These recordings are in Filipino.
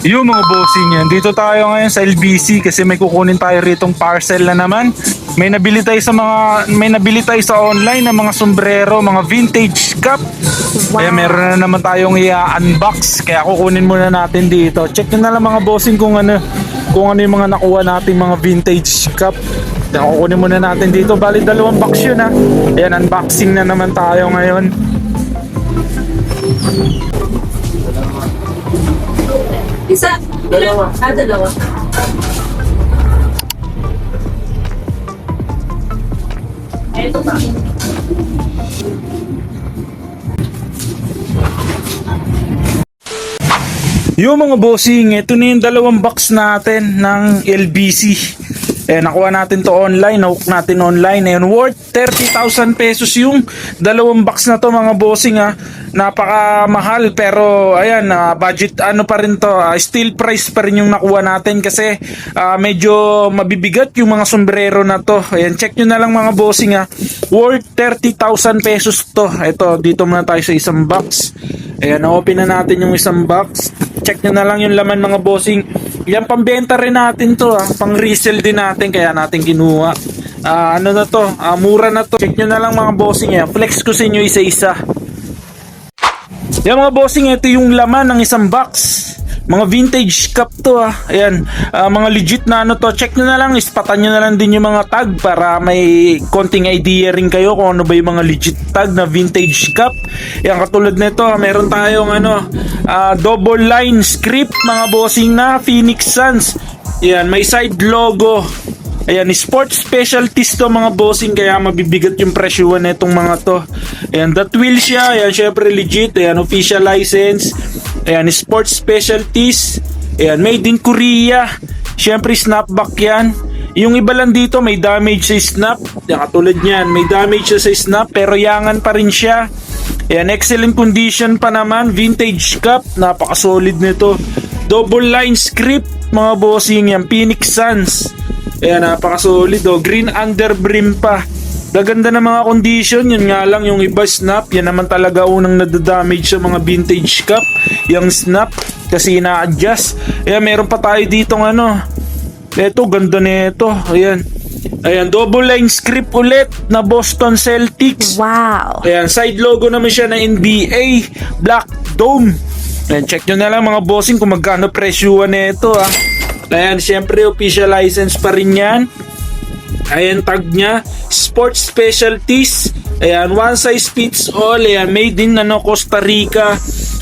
Yung mga bossing yan, dito tayo ngayon sa LBC kasi may kukunin tayo ritong parcel na naman. May nabili tayo sa mga may nabili tayo sa online ng mga sombrero, mga vintage cup. Kaya meron na naman tayong i-unbox kaya kukunin muna natin dito. Check nyo na lang mga bossing kung ano kung ano yung mga nakuha nating mga vintage cup. Kaya kukunin muna natin dito. Bali dalawang box yun ha. Ayan, unboxing na naman tayo ngayon. Isa. Dalawa. Ah, dalawa. Ito ba? Yung mga bossing, ito na yung dalawang box natin ng LBC. Eh, nakuha natin to online, nahook natin online. Ayan, worth 30,000 pesos yung dalawang box na to mga bossing ha. Napakamahal pero ayan, ah, budget ano pa rin to, ah, steel price pa rin yung nakuha natin kasi ah, medyo mabibigat yung mga sombrero na to. Ayan, check nyo na lang mga bossing ha. Worth 30,000 pesos to. Ito, dito muna tayo sa isang box. Ayan, open na natin yung isang box. Check nyo na lang yung laman mga bossing. Yan, pambenta rin natin to ah. Pang resell din natin, kaya natin kinuha. Ah, ano na to? Ah, mura na to. Check nyo na lang mga bossing yan. Flex ko sa inyo isa-isa. Yan mga bossing, ito yung laman ng isang box. Mga vintage cup to ah. Ayan, ah, mga legit na ano to. Check nyo na lang, ispatan nyo na lang din yung mga tag para may konting idea rin kayo kung ano ba yung mga legit tag na vintage cup. Yan, katulad nito, ah, meron tayong ano, ah, double line script mga bossing na Phoenix Suns. Yan, may side logo. Ayan, sports specialties to mga bossing kaya mabibigat yung presyuhan nitong mga to. Ayan, that wheel siya. Ayan, syempre legit. Ayan, official license. Ayan, sports specialties. Ayan, made in Korea. Syempre snapback yan. Yung iba lang dito may damage sa snap. Ayan, katulad niyan, may damage siya sa snap pero yangan pa rin siya. Ayan, excellent condition pa naman. Vintage cup. Napaka-solid nito. Double line script mga bossing yan. Phoenix Suns. Ayan, napaka-solid oh. Green under brim pa. Gaganda ng mga condition, yun nga lang yung iba snap, yan naman talaga unang nadadamage sa mga vintage cup, yung snap, kasi ina-adjust. Ayan, meron pa tayo dito ano, eto, ganda nito, ayan. Ayan, double line script ulit na Boston Celtics. Wow. Ayan, side logo naman siya na NBA, Black Dome. Ayan, check nyo na lang mga bossing kung magkano presyuhan nito ah. Ayan, syempre official license pa rin yan. Ayan, tag niya. Sports Specialties. Ayan, one size fits all. Ayan, made in ano, Costa Rica.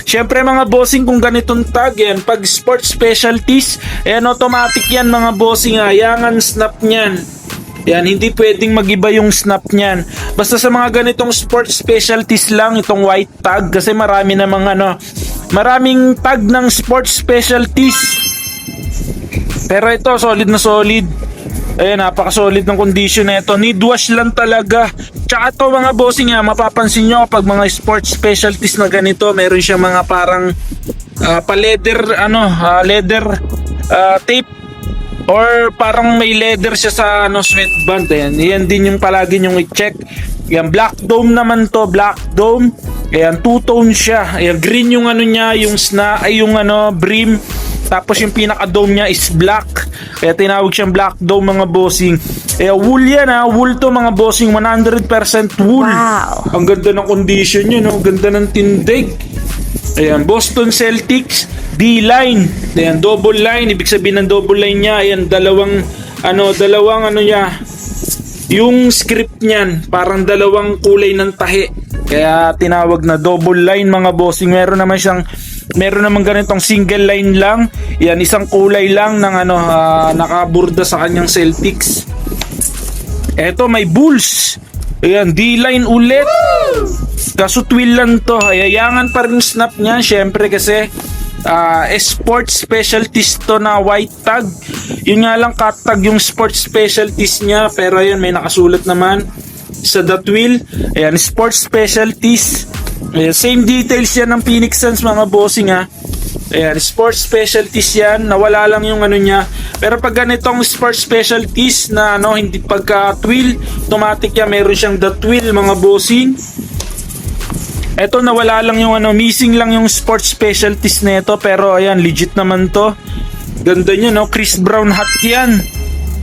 Syempre mga bossing kung ganitong tag yan, pag sports specialties, ayan automatic yan mga bossing ha, yangan snap niyan. Yan, hindi pwedeng magiba yung snap niyan. Basta sa mga ganitong sports specialties lang itong white tag kasi marami namang ano, maraming tag ng sports specialties. Pero ito, solid na solid. Ayan, napaka-solid ng condition na ito. Need wash lang talaga. Tsaka ito mga bossing nga, mapapansin nyo kapag mga sports specialties na ganito, meron siya mga parang ah, pa-leather, ano, ah, leather ah, tape or parang may leather siya sa ano sweatband ayan yan din yung palagi yung i-check yan black dome naman to black dome ayan two tone siya ayan green yung ano niya yung sna ay yung ano brim tapos yung pinaka dome niya is black kaya tinawag siyang black dome mga bossing eh wool yan ha wool to mga bossing 100% wool Wow. ang ganda ng condition niya no ganda ng tindig Ayan, Boston Celtics, D-line. Ayan, double line. Ibig sabihin ng double line niya, ayan, dalawang, ano, dalawang, ano niya, yung script niyan, parang dalawang kulay ng tahi. Kaya tinawag na double line mga bossing. Meron naman siyang, meron naman ganitong single line lang. Yan, isang kulay lang ng ano, ah, nakaburda sa kanyang Celtics. Eto, may Bulls. Ayan, D-line ulit. Kaso twill lang to. Hayayangan pa rin snap niya. Syempre kasi ah sports specialties to na white tag. Yun nga lang cut tag yung sports specialties niya. Pero ayan, may nakasulat naman sa the twill. Ayan, sports specialties. Ayan, same details yan ng Phoenix Suns mga bossing ha. Ayan, sports specialties yan. Nawala lang yung ano niya. Pero pag ganitong sports specialties na ano, hindi pagka twill, automatic yan, meron siyang the twill mga bossing. Eto nawala lang yung ano, missing lang yung sports specialties nito pero ayan, legit naman to. Ganda niya no, Chris Brown hat yan.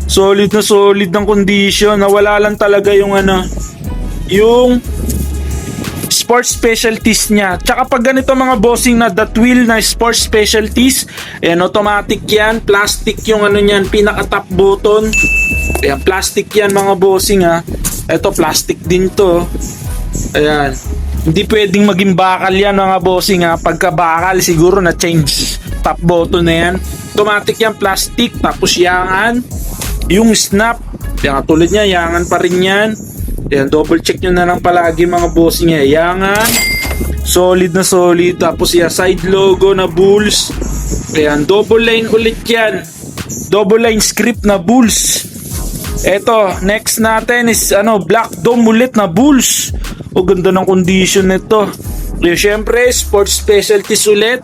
Solid na solid ng condition. Nawala lang talaga yung ano, yung sports specialties niya. Tsaka pag ganito mga bossing na that wheel na sports specialties, ayan, automatic yan, plastic yung ano niyan, pinaka top button. Ayan, plastic yan mga bossing ha. Ito, plastic din to. Ayan. Hindi pwedeng maging bakal yan mga bossing ha. Pagka bakal, siguro na change top button na yan. Automatic yan, plastic. Tapos yangan. Yung snap. Yan, tulad niya, yangan pa rin yan. Yan, double check nyo na lang palagi mga bossing niya. Yangan. Solid na solid. Tapos yan, side logo na bulls. Ayan, double line ulit yan. Double line script na bulls. Eto, next natin is ano, Black Dome ulit na Bulls. O ganda ng condition nito. Kaya syempre, sports specialties ulit.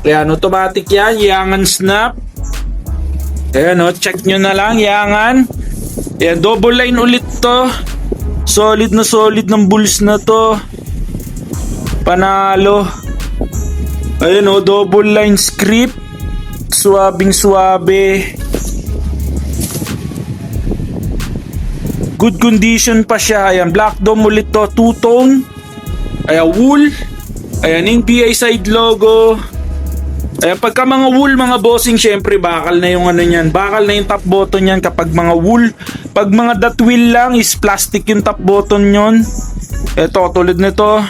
Ayan, automatic yan. Yangan snap. Ayan o, check nyo na lang. Yangan. Ayan, double line ulit to. Solid na solid ng Bulls na to. Panalo. Ayan o, double line script. Swabing swabe. Good condition pa siya. Ayan, black dome ulit to. Two-tone. Ayan, wool. Ayan, NBI side logo. Ayan, pagka mga wool, mga bossing, syempre, bakal na yung ano niyan. Bakal na yung top button niyan kapag mga wool. Pag mga dot wheel lang, is plastic yung top button yon. Ito, tulad nito.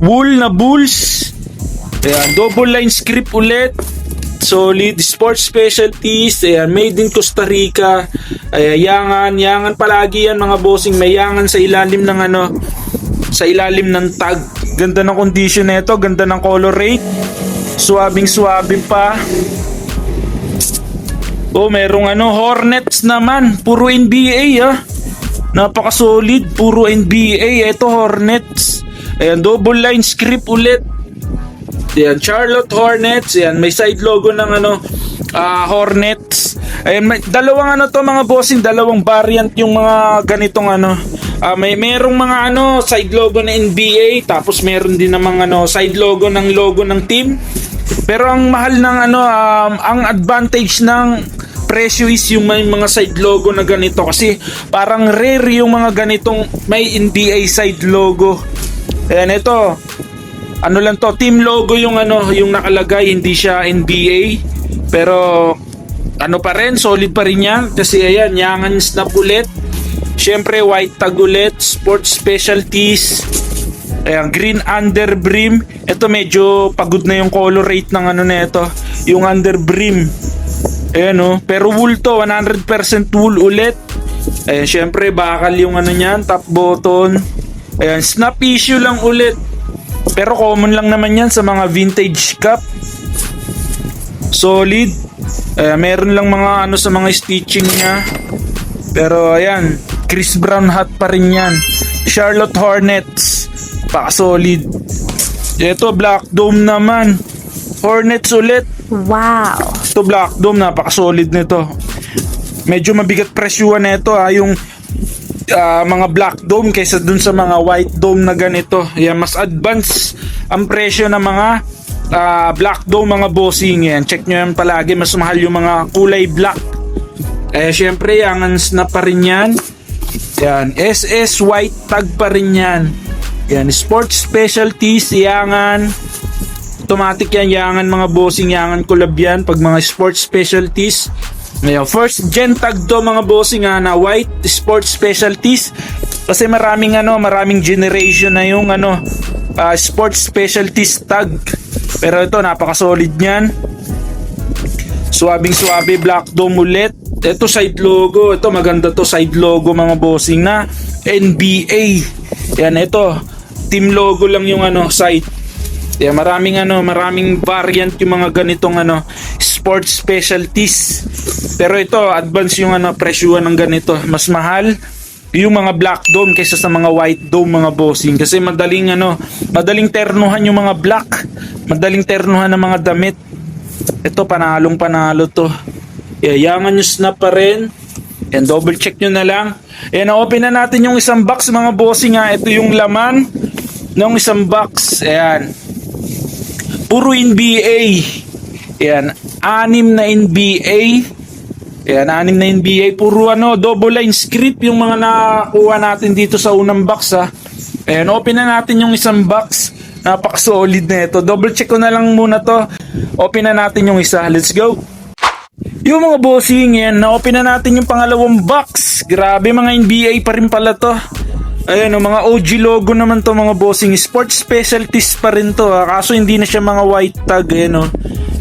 Wool na bulls. Ayan, double line script ulit. Solid sports specialties. Ayan, made in Costa Rica. Ayan, yangan. Yangan palagi yan mga bossing. May yangan sa ilalim ng ano, sa ilalim ng tag. Ganda ng condition nito. Ganda ng color rate. Swabing swabing pa. Oh, merong ano, Hornets naman. Puro NBA ah. Napaka-solid. Puro NBA. Ito, Hornets. Ayan, double line script ulit. Ayan, Charlotte Hornets. Ayan, may side logo ng ano, ah, Hornets. Ayan, may, dalawang ano to mga bossing, dalawang variant yung mga ganitong ano. Ah, may merong mga ano, side logo na NBA, tapos meron din namang ano, side logo ng logo ng team. Pero ang mahal ng ano, um, ang advantage ng presyo is yung may mga side logo na ganito kasi parang rare yung mga ganitong may NBA side logo. Ayan, ito ano lang to, team logo yung ano, yung nakalagay, hindi siya NBA. Pero ano pa rin, solid pa rin yan kasi ayan, yangan snap ulit. Syempre white tag ulit, sports specialties. Ayan, green under brim. Ito medyo pagod na yung color rate ng ano na ito, yung under brim. Ayan oh, pero wool to, 100% wool ulit. Ayan, syempre bakal yung ano niyan, top button. Ayan, snap issue lang ulit. Pero common lang naman yan sa mga vintage cup. Solid. Eh, meron lang mga ano sa mga stitching niya. Pero ayan, Chris Brown hat pa rin yan. Charlotte Hornets. Paka-solid. Ito, Black Dome naman. Hornets ulit. Wow. Ito Black Dome, napaka-solid nito. Medyo mabigat presyuhan nito ha, yung ah, mga Black Dome kaysa dun sa mga White Dome na ganito. Yan, mas advance ang presyo ng mga ah, Black Dome mga bossing yan. Check nyo yan palagi, mas mahal yung mga kulay black. Eh, syempre, yangan na pa rin yan. Yan, SS white tag pa rin yan. Yan, sports specialties, yangan. Automatic yan, yangan mga bossing, yangan collab yan pag mga sports specialties. Ngayon, first gen tag to mga bossing ha, na white sports specialties. Kasi maraming ano, maraming generation na yung ano, ah, sports specialties tag. Pero ito, napaka-solid niyan. Swabing swabe black dome ulit. Ito side logo. Ito maganda to side logo mga bossing na NBA. Yan ito. Team logo lang yung ano side. Yan maraming ano, maraming variant yung mga ganitong ano sports specialties. Pero ito advance yung ano presyuhan ng ganito. Mas mahal yung mga black dome kaysa sa mga white dome mga bossing kasi madaling ano madaling ternuhan yung mga black madaling ternuhan ng mga damit ito panalong panalo to. Yayangan nyo snap pa rin. And double check nyo na lang. Ayan, open na natin yung isang box mga bossing ha. Ito yung laman. ng isang box. Ayan. Puro NBA. Ayan. Anim na NBA. Ayan, anim na NBA. Puro ano, double line script yung mga nakuha natin dito sa unang box ha. Ayan, open na natin yung isang box. Napaka-solid na ito. Double check ko na lang muna to. Open na natin yung isa. Let's go. Yung mga bossing yan, na-open na natin yung pangalawang box. Grabe mga NBA pa rin pala to. Ayan o, mga OG logo naman to mga bossing. Sports specialties pa rin to ha. Kaso hindi na siya mga white tag. Ayan o.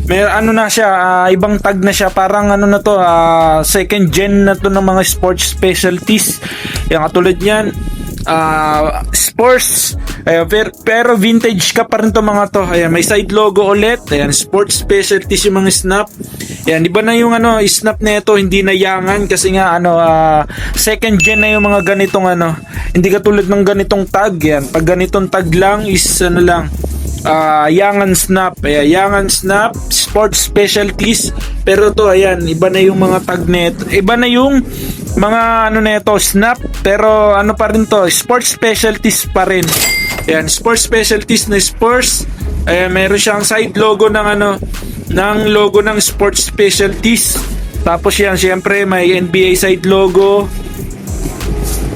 May ano na siya, ah, ibang tag na siya. Parang ano na to, ah, second gen na to ng mga sports specialties. Yan katulad niyan. Ah sports Ayan, pero, vintage ka pa rin to mga to Ayan, may side logo ulit Ayan, sports specialties yung mga snap Ayan, iba na yung ano, snap na ito Hindi na yangan kasi nga ano ah, Second gen na yung mga ganitong ano Hindi katulad ng ganitong tag Ayan, pag ganitong tag lang is ano lang ah Yangan Snap. Ayan, Yangan Snap, Sports Specialties. Pero to, ayan, iba na yung mga tag neto. Iba na yung mga ano neto, Snap. Pero ano pa rin to, Sports Specialties pa rin. Ayan, Sports Specialties na Sports. Ayan, meron siyang side logo ng ano, ng logo ng Sports Specialties. Tapos yan, syempre may NBA side logo.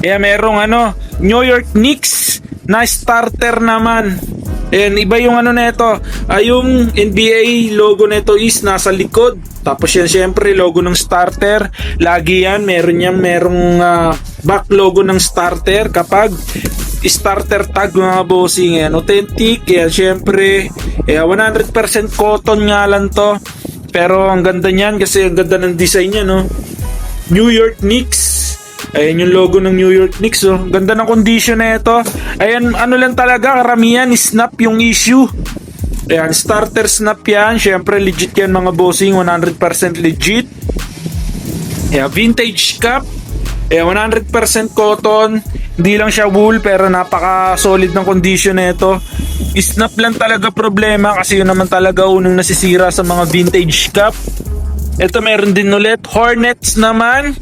Kaya merong ano, New York Knicks na starter naman. Ayan, iba yung ano nito. Ah, yung NBA logo nito is nasa likod. Tapos yan syempre logo ng starter. Lagi yan, meron yan, merong ah, back logo ng starter kapag starter tag mga bossing yan. Authentic, yan syempre. Eh, 100% cotton nga lang to. Pero ang ganda niyan kasi ang ganda ng design niya, no? New York Knicks. Ayan yung logo ng New York Knicks, oh. Ganda ng condition na ito. Ayan, ano lang talaga, karamihan, snap yung issue. Ayan, starter snap yan. Siyempre, legit yan mga bossing, 100% legit. Ayan, vintage cup. Ayan, 100% cotton. Hindi lang siya wool, pero napaka-solid ng condition na ito. Snap lang talaga problema kasi yun naman talaga unang nasisira sa mga vintage cup. Ito meron din ulit. Hornets naman.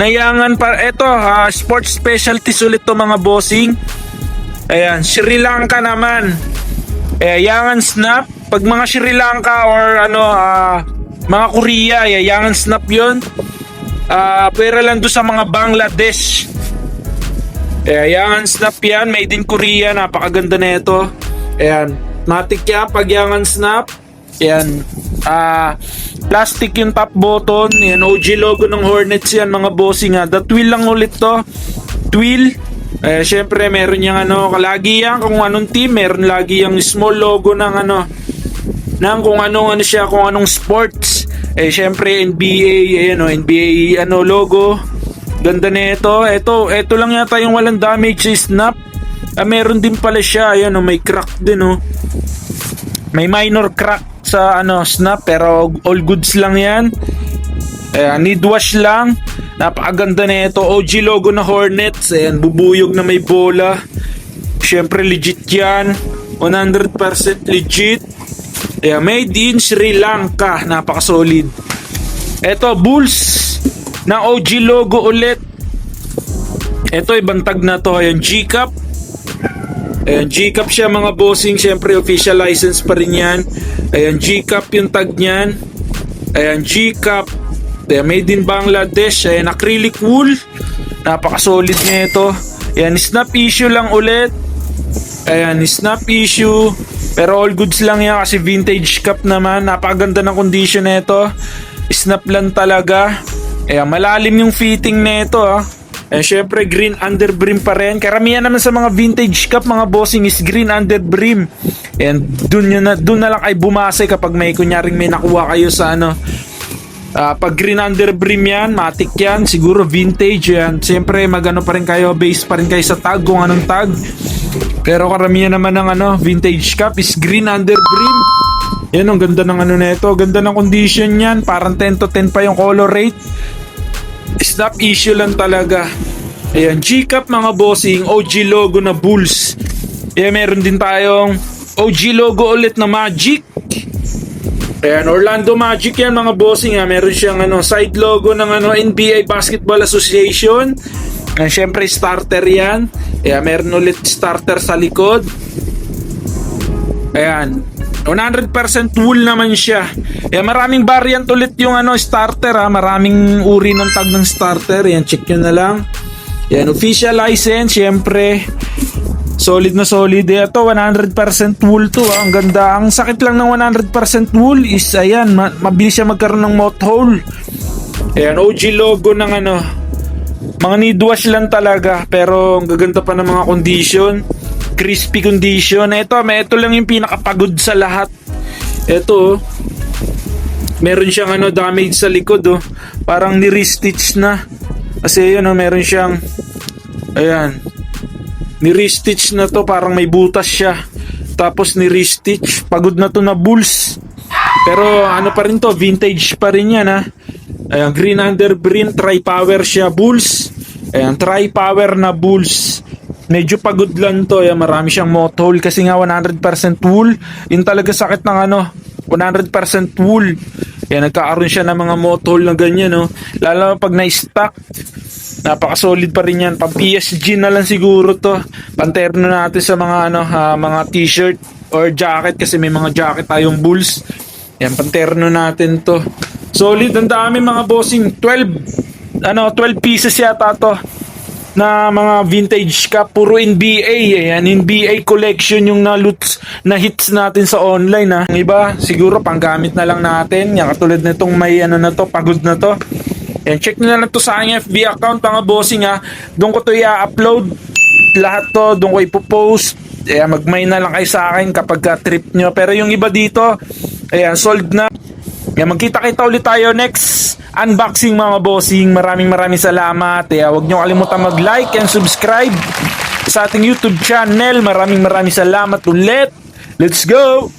Nayangan pa ito ha, sports specialties ulit to mga bossing. Ayan, Sri Lanka naman. Eh, Yangan Snap. Pag mga Sri Lanka or ano, ah, mga Korea, eh, Yangan Snap yun. Ah, pwera lang doon sa mga Bangladesh. Eh, Yangan Snap yan, made in Korea, napakaganda na ito. Ayan, matik yan pag Yangan Snap. Ayan, ah, plastic yung top button. Ayan, OG logo ng Hornets yan, mga bossing ha. The twill lang ulit to. Twill. Eh, syempre, meron yung ano, kalagi yan, kung anong team, meron lagi yung small logo ng ano, ng kung anong ano siya, kung anong sports. Eh, syempre, NBA, ayan o, NBA, ano, logo. Ganda na ito. Ito, ito lang yata yung walang damage sa snap. Ah, meron din pala siya, ayan o, may crack din o. May minor crack sa ano snap pero all goods lang yan. Ayan, need wash lang. Napakaganda na ito. OG logo na Hornets. Ayan, bubuyog na may bola. Siyempre legit yan. 100% legit. Ayan, made in Sri Lanka. Napaka-solid. Ito, Bulls na OG logo ulit. Ito, ibang tag na to. Ayan, G-Cup. Ayan, G-Cup siya mga bossing. Siyempre, official license pa rin yan. Ayan, G-Cup yung tag niyan. Ayan, G-Cup. Ayan, made in Bangladesh. Ayan, acrylic wool. Napaka-solid na ito. Ayan, snap issue lang ulit. Ayan, snap issue. Pero all goods lang yan kasi vintage cup naman. Napakaganda ng condition na ito. Snap lang talaga. Ayan, malalim yung fitting na ito ah. And syempre green under brim pa rin. Karamihan naman sa mga vintage cup, mga bossing is green under brim. And dun, yun na, dun na lang ay bumase kapag may kunyaring may nakuha kayo sa ano. Ah, pag green under brim yan, matic yan, siguro vintage yan. Siyempre magano pa rin kayo, base pa rin kayo sa tag kung anong tag. Pero karamihan naman ng ano, vintage cup is green under brim. Yan, ang ganda ng ano nito. Ganda ng condition yan. Parang 10 to 10 pa yung color rate. Snap issue lang talaga. Ayan, G-Cup mga bossing, OG logo na Bulls. Ayan, meron din tayong OG logo ulit na Magic. Ayan, Orlando Magic yan mga bossing ha. Meron siyang ano, side logo ng ano, NBA Basketball Association. Ayan, syempre starter yan. Ayan, meron ulit starter sa likod. Ayan. 100% wool naman siya. Ayan, maraming variant ulit yung ano, starter ha. Maraming uri ng tag ng starter. Ayan, check nyo na lang. Ayan, official license, syempre. Solid na solid. Ito, 100% wool to. ah. Ang ganda. Ang sakit lang ng 100% wool is, ayan, ma- mabilis siya magkaroon ng moth hole. Ayan, OG logo ng ano, mga need wash lang talaga. Pero ang gaganda pa ng mga condition. Crispy condition. Ito, may ito lang yung pinakapagod sa lahat. Ito, oh. meron siyang ano, damage sa likod. Oh. Parang ni-restitch na. Kasi yun, oh, meron siyang, ayan, ni-restitch na to. Parang may butas siya. Tapos ni-restitch. Pagod na to na bulls. Pero ano pa rin to, vintage pa rin yan ha. Ayan, green under green, tri-power siya, bulls. Ayan, tri-power na bulls. Medyo pagod lang to, ayan, marami siyang moth hole kasi nga 100% wool. Yun talaga sakit ng ano, 100% wool. Ayan, nagkakaroon siya ng mga moth hole na ganyan, no. Lalo na pag na-stock, napaka-solid pa rin yan. Pang PSG na lang siguro to. Panterno natin sa mga ano, ah, mga t-shirt or jacket kasi may mga jacket tayong bulls. Yan, panterno natin to. Solid, ang dami mga bossing. 12, ano, 12 pieces yata to na mga vintage cup. Puro NBA. Ayan, NBA collection yung na loots, na hits natin sa online ha. Ang iba, siguro panggamit na lang natin. Yan, katulad nitong may ano na to, pagod na to. Yan, check nyo na lang to sa aking FB account mga bossing ha. Doon ko to i-upload. Lahat to, doon ko ipopost. Ayan, mag-may na lang kayo sa akin kapag ka trip nyo. Pero yung iba dito, ayan, sold na. Yan, magkita-kita ulit tayo next unboxing mga bossing. Maraming maraming salamat. Kaya huwag nyo kalimutan mag-like and subscribe sa ating YouTube channel. Maraming maraming salamat ulit. Let's go!